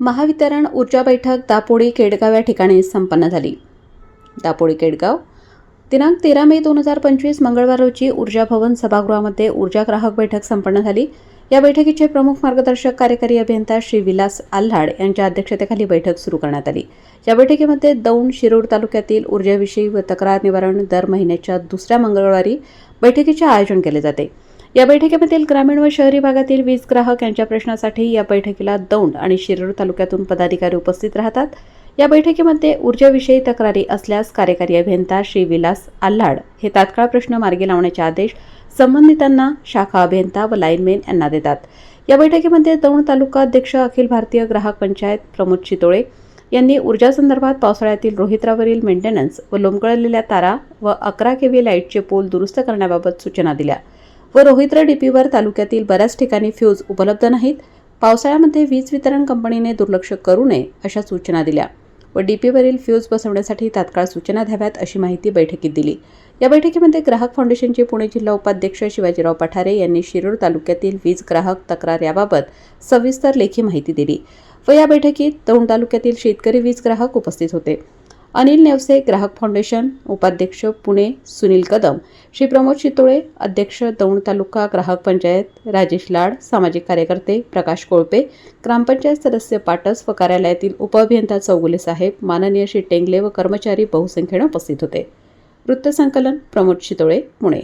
महावितरण ऊर्जा बैठक दापोडी केडगाव या ठिकाणी संपन्न झाली. दापोडी केडगाव दिनांक तेरा मे दोन हजार पंचवीस मंगळवार रोजी ऊर्जा भवन सभागृहामध्ये ऊर्जा ग्राहक बैठक संपन्न झाली. या बैठकीचे प्रमुख मार्गदर्शक कार्यकारी अभियंता श्री विलास आल्हाड यांच्या अध्यक्षतेखाली बैठक सुरू करण्यात आली. या बैठकीमध्ये दौंड शिरोड तालुक्यातील ऊर्जेविषयी व तक्रार निवारण दर महिन्याच्या दुसऱ्या मंगळवारी बैठकीचे आयोजन केले जाते. या बैठकीमधील ग्रामीण व शहरी भागातील वीज ग्राहक यांच्या प्रश्नासाठी या बैठकीला दौंड आणि शिरूर तालुक्यातून पदाधिकारी उपस्थित राहतात. या बैठकीमध्ये ऊर्जाविषयी तक्रारी असल्यास कार्यकारी अभियंता श्री विलास आल्हाड हे तात्काळ प्रश्न मार्गी लावण्याचे आदेश संबंधितांना शाखा अभियंता व लाईनमेन यांना देतात. या बैठकीमध्ये दौंड तालुका अध्यक्ष अखिल भारतीय ग्राहक पंचायत प्रमोद चितोळे यांनी ऊर्जासंदर्भात पावसाळ्यातील रोहित्रावरील मेंटेनन्स व लोंबकळलेल्या तारा व अकरा केव्ही लाईटचे पोल दुरुस्त करण्याबाबत सूचना दिल्या. व रोहित्र डीपीवर तालुक्यातील बऱ्याच ठिकाणी फ्यूज उपलब्ध नाहीत. पावसाळ्यामध्ये वीज वितरण कंपनीने दुर्लक्ष करू नये अशा सूचना दिल्या व डीपीवरील फ्यूज बसवण्यासाठी तात्काळ सूचना द्याव्यात अशी माहिती बैठकीत दिली. या बैठकीमध्ये ग्राहक फाउंडेशनचे पुणे जिल्हा उपाध्यक्ष शिवाजीराव पठारे यांनी शिरूर तालुक्यातील वीज ग्राहक तक्रार याबाबत सविस्तर लेखी माहिती दिली व या बैठकीत दौंड तालुक्यातील शेतकरी वीज ग्राहक उपस्थित होते. अनिल नेवसे ग्राहक फाउंडेशन उपाध्यक्ष पुणे सुनील कदम श्री प्रमोद चितोळे अध्यक्ष दौंड तालुका ग्राहक पंचायत राजेश लाड सामाजिक कार्यकर्ते प्रकाश कोळपे ग्रामपंचायत सदस्य पाटस व कार्यालयातील उपअभियंता चौगुले साहेब माननीय श्री टेंगले व कर्मचारी बहुसंख्येनं उपस्थित होते. वृत्तसंकलन प्रमोद चितोळे पुणे.